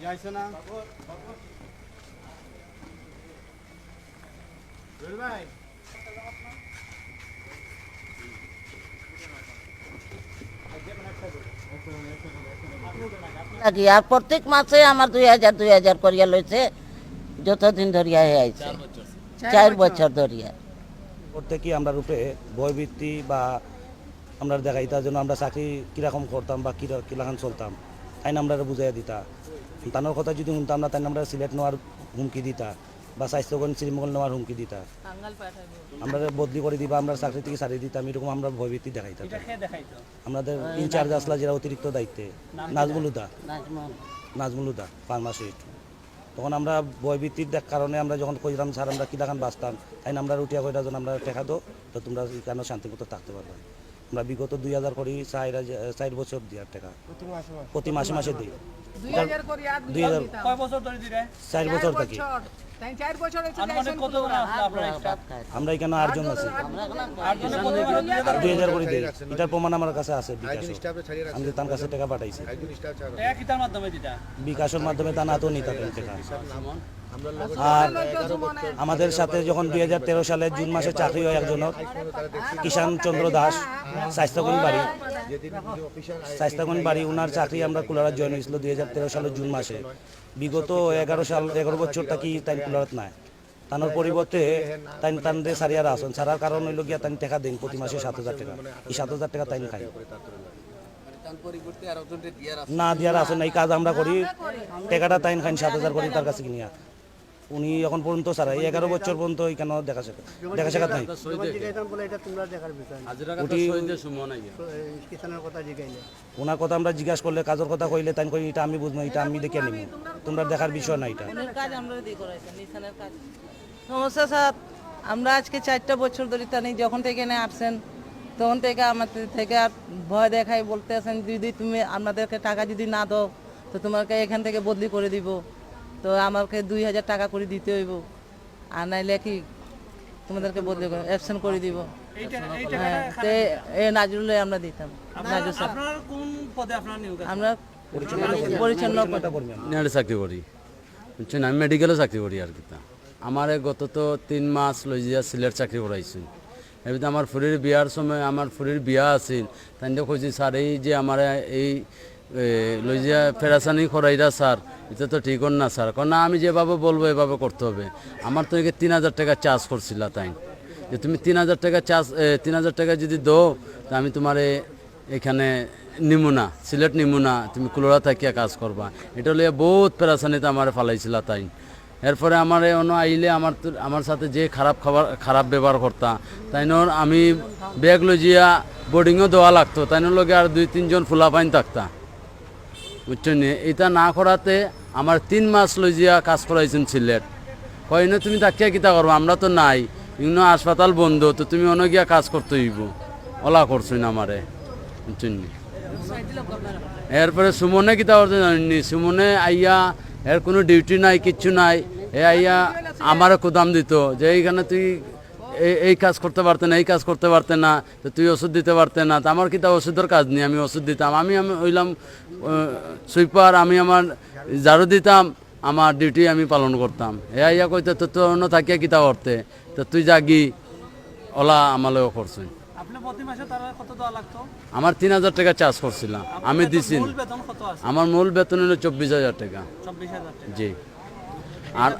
যাইছে না? ভাই। আর প্রত্যেক মাসে আমার দুই হাজার দুই হাজার করিয়া লইছে যতদিন ধরিয়া হয়ে আইছে। চার বছর। ধরিয়া। করতে কি আমরা রূপে বয়বৃত্তি বা আমরা দেখাই তার জন্য আমরা চাকরি কীরকম করতাম বা কিরা- কীরকম চলতাম তাই না আমরা বুঝাই দিতা? তানোর কথা যদি শুনতাম না তাই আমরা সিলেক্ট নেওয়ার হুমকি দিতা বা স্বাস্থ্যগণ শ্রীমঙ্গল নেওয়ার হুমকি দিতা। আমরা বদলি করে দিবা আমরা চাকরি থেকে ছাড়িয়ে দিতাম এরকম আমরা ভয়ভীতি দেখাইতাম। আমাদের ইনচার্জ আসলা যারা অতিরিক্ত দায়িত্বে নাজমুলুদা নাজমুলুদা নাজমুল। নাজমুল ফার্মাসিস্ট তখন আমরা ভয়ভীতির দেখ কারণে আমরা যখন কইলাম স্যার আমরা কিলাখান বাঁচতাম তাই না আমরা রুটিয়া কইরা যখন আমরা টেকা দো তো তোমরা এখানে শান্তিমতো থাকতে পারবে আমরা বিগত দুই হাজার করি চার চার বছর দিয়ার টাকা প্রতি মাসে মাসে দিই। দুই হাজার কয় বছর ধরে চার বছর। থাকি। আমরা এখানে আটজন আছি। দুই হাজার করে দিই এটার প্রমাণ আমার কাছে আছে বিকাশ আমি তার কাছে টাকা পাঠাইছি। বিকাশের মাধ্যমে তা না তো নিতে টাকা আর আমাদের সাথে যখন দুই হাজার তেরো সালে জুন মাসে চাকরি হয় একজনের কিষান চন্দ্র দাস স্বাস্থ্যগুণ বাড়ি। স্বাস্থ্যগুণ বাড়ি ওনার চাকরি আমরা কুলারাত জয়েন হয়েছিল দুই হাজার তেরো সালের জুন মাসে। বিগত এগারো সাল এগারো বছর কি তাই কুলারাত নাই? তানোর পরিবর্তে তাই তানদের সারিয়ার আসন সারার কারণ হইল গিয়া তাই টাকা দিন প্রতি মাসে সাত হাজার টাকা। এই সাত হাজার টাকা তাই খাই না দিয়ার আসন এই কাজ আমরা করি। টাকাটা তাই খাই সাত হাজার করি তার কাছে কিনিয়া উনি এখন পর্যন্ত সারা এই এগারো বছর পর্যন্ত এখানে দেখা শেখা দেখা শেখাত নাই? বলে এটা তোমরা দেখার বিষয় না উঠি কিষানের কথা জিগাইলে। ওনার কথা আমরা জিজ্ঞাসা করলে কাজের কথা কইলে তাই কই এটা আমি বুঝব এটা আমি দেখে নিব। তোমরা দেখার বিষয় না এটা। সমস্যা স্যার আমরা আজকে চারটা বছর ধরে টানি যখন থেকে এখানে আসছেন তখন থেকে আমাদের থেকে আর ভয় দেখাই বলতে আসেন যদি তুমি আপনাদেরকে টাকা যদি না দাও তো তোমাকে এখান থেকে বদলি করে দিব। তো আমাকে দুই হাজার টাকা করে দিতে হইব। আর নাইলে কি তোমাদেরকে বদলি করে অ্যাবসেন্ট করে দিব। হ্যাঁ তো এ নাজরুলে আমরা দিতাম। নাজরুল স্যার। আপনার কোন পদে আপনার নিয়োগ আছে? আমরা পরিচ্ছন্ন করব নেটে চাকরি করি। বুঝছেন আমি মেডিকেলও চাকরি করি আর কিতা আমার গত তো তিন মাস লই যা সিলেট চাকরি করাইছি এবার আমার ফুরির বিয়ার সময় আমার ফুরির বিয়া আছিল। তাই কইছি স্যার এই যে আমার এই লই যা ফেরাসানি করাইরা স্যার এটা তো ঠিক না স্যার। কারণ না আমি যেভাবে বলব এভাবে করতে হবে। আমার তো একে তিন হাজার টাকা চার্জ করছিল তাই। যে তুমি তিন হাজার টাকা চার্জ তিন হাজার টাকা যদি দো তা আমি তোমার এখানে নিমুনা, সিলেট নিমুনা, তুমি কুলোরা থাকিয়া কাজ করবা। এটা লইয়া বহুত পেরাসানিতে আমার ফালাইছিল তাই। এরপরে আমার অন্য আইলে আমার আমার সাথে যে খারাপ খাবার, খারাপ ব্যবহার করতা তাই আমি ব্যাগ লজিয়া বোর্ডিংও দেওয়া লাগতো তাই লগে আর দুই তিনজন ফুলা পাইন থাকতা। বুঝছেন এটা না করাতে আমার তিন মাস লজিয়া কাজ করাইছেন সিলেট। কয় না, তুমি তাকিয়া কিতা করব? আমরা তো নাই। ইউনো হাসপাতাল বন্ধ, তো তুমি অন্য গিয়া কাজ করতে হইব। ওলা করছুন আমারে। বুঝছেন এরপরে সুমনে কিতা করতে জানেননি? সুমনে, আইয়া, এর কোনো ডিউটি নাই, কিচ্ছু নাই। এ আইয়া আমারে কুদাম দিত যে এইখানে তুই এই- কাজ করতে পারতে না, এই কাজ করতে পারতে না, তো তুই ওষুধ দিতে পারতে না। তো আমার কিতা ওষুধের কাজ নেই? আমি ওষুধ দিতাম। আমি আমি হইলাম সুইপার, আমি আমার ঝাড়ু দিতাম, আমার ডিউটি আমি পালন করতাম। এ আইয়া কইতে তো তোর অন্য থাকিয়া কিতা করতে তো তুই জাগি, ওলা আমালেও করছেন। আমার তিন হাজার টাকা চার্জ করছিলাম। আমি দিছি আমার মূল বেতন হলো চব্বিশ হাজার টাকা। জি। আর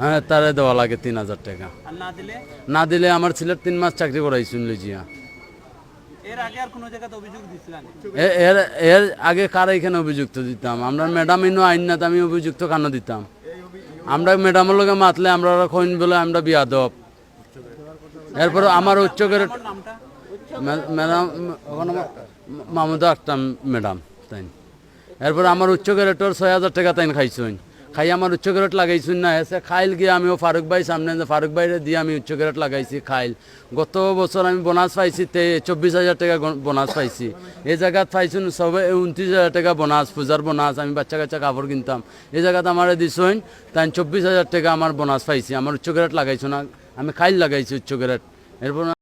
হ্যাঁ তারে দেওয়া লাগে তিন হাজার টাকা। না দিলে? না দিলে আমার ছেলের তিন মাস চাকরি করাই শুনলি জিয়া। এর আগে কারা এখানে অভিযুক্ত দিতাম? আমরা ম্যাডাম ইনো আইন না তো আমি অভিযুক্ত কেন দিতাম। আমরা ম্যাডামের লগে মাতলে আমরা কইন বলে আমরা বিয়াদব। এরপরে আমার উচ্চ গ্রেড নামটা মে- ম্যাডাম মামুদা একটা ম্যাডাম তাই এরপরে আমার উচ্চ গ্রেডর ছয় হাজার টাকা তাই খাইছুন খাই আমার উচ্চ গ্রেড লাগাইছুন না, এসে খাইল গিয়ে আমিও ফারুক ভাই সামনে ফারুক ভাইরে দিয়ে আমি উচ্চ গ্রেড লাগাইছি খাইল। গত বছর আমি বোনাস পাইছি তে চব্বিশ হাজার টাকা বোনাস পাইছি। এই জায়গাত পাইছুন সবে উনত্রিশ হাজার টাকা বোনাস পূজার বোনাস, আমি বাচ্চা কাচ্চা কাপড় কিনতাম। এই জায়গাতে আমার দিছুন তাই চব্বিশ হাজার টাকা আমার বোনাস পাইছি আমার উচ্চ গ্রেড লাগাইছো না। আমি খাইল লাগাইছি উচ্চ গ্রেড। এরপর